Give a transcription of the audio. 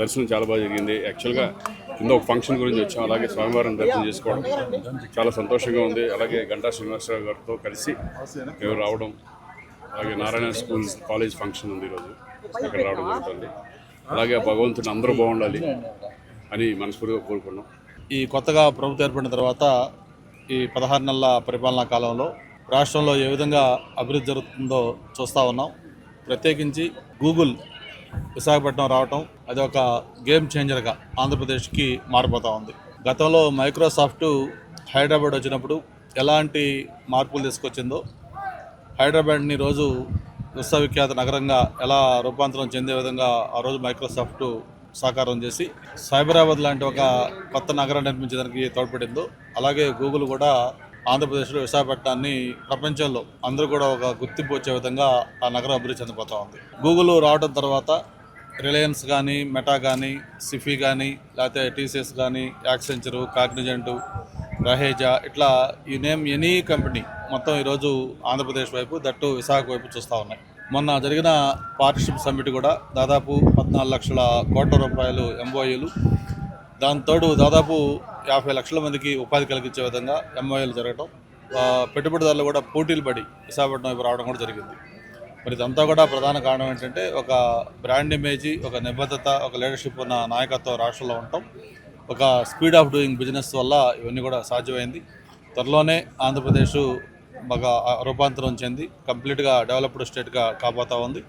దర్శనం చాలా బాగా జరిగింది. యాక్చువల్గా కింద ఒక ఫంక్షన్ గురించి వచ్చాం. అలాగే స్వామివారిని దర్శనం చేసుకోవడం చాలా సంతోషంగా ఉంది. అలాగే గంటా శ్రీనివాసరావు గారితో కలిసి మేము రావడం అలాగే నారాయణ స్కూల్ కాలేజ్ ఫంక్షన్ ఉంది ఈరోజు. అక్కడ రావడం జరుగుతుంది. అలాగే ఆ భగవంతుని అందరూ బాగుండాలి అని మనస్ఫూర్తిగా కోరుకున్నాం ఈ కొత్తగా ప్రభుత్వం ఏర్పడిన తర్వాత ఈ పదహారు నెలల పరిపాలనా కాలంలో రాష్ట్రంలో ఏ విధంగా అభివృద్ధి జరుగుతుందో చూస్తూ ఉన్నాం. ప్రత్యేకించి గూగుల్ విశాఖపట్నం రావటం అది ఒక గేమ్ చేంజర్గా ఆంధ్రప్రదేశ్కి మారిపోతూ ఉంది. గతంలో మైక్రోసాఫ్ట్ హైదరాబాద్ వచ్చినప్పుడు ఎలాంటి మార్పులు తీసుకొచ్చిందో హైదరాబాద్ని రోజు విశ్వవిఖ్యాత నగరంగా ఎలా రూపాంతరం చెందే విధంగా ఆ రోజు మైక్రోసాఫ్ట్ సాకారం చేసి సైబరాబాద్ లాంటి ఒక కొత్త నగరం నిర్మించడానికి తోడ్పడిందో అలాగే గూగుల్ కూడా ఆంధ్రప్రదేశ్లో విశాఖపట్నాన్ని ప్రపంచంలో అందరూ కూడా ఒక గుర్తింపు వచ్చే విధంగా ఆ నగరం అభివృద్ధి చెందిపోతూ ఉంది. గూగుల్ రావడం తర్వాత రిలయన్స్ కానీ మెటా కానీ సిఫీ కానీ లేకపోతే టీసీఎస్ కానీ యాక్సెంచరు కాగ్నిజెంటు రహేజా ఇట్లా ఈ నేమ్ ఎనీ కంపెనీ మొత్తం ఈరోజు ఆంధ్రప్రదేశ్ వైపు దట్టు విశాఖ వైపు చూస్తూ ఉన్నాయి. మొన్న జరిగిన పార్ట్నర్షిప్ సమ్మిట్ కూడా దాదాపు పద్నాలుగు లక్షల కోట్ల రూపాయలు ఎంఓయూలు దాంతోడు దాదాపు యాభై లక్షల మందికి ఉపాధి కలిగించే విధంగా ఎంఓఏలు జరగటం పెట్టుబడిదారులు కూడా పోటీలు పడి విశాఖపట్నం వైపు రావడం కూడా జరిగింది. మరి ఇదంతా కూడా ప్రధాన కారణం ఏంటంటే ఒక బ్రాండ్ ఇమేజీ ఒక నిబద్ధత ఒక లీడర్షిప్ ఉన్న నాయకత్వం రాష్ట్రంలో ఉండటం ఒక స్పీడ్ ఆఫ్ డూయింగ్ బిజినెస్ వల్ల ఇవన్నీ కూడా సాధ్యమైంది. త్వరలోనే ఆంధ్రప్రదేశ్ బాగా రూపాంతరం చెంది కంప్లీట్గా డెవలప్డ్ స్టేట్గా కాబోతా ఉంది.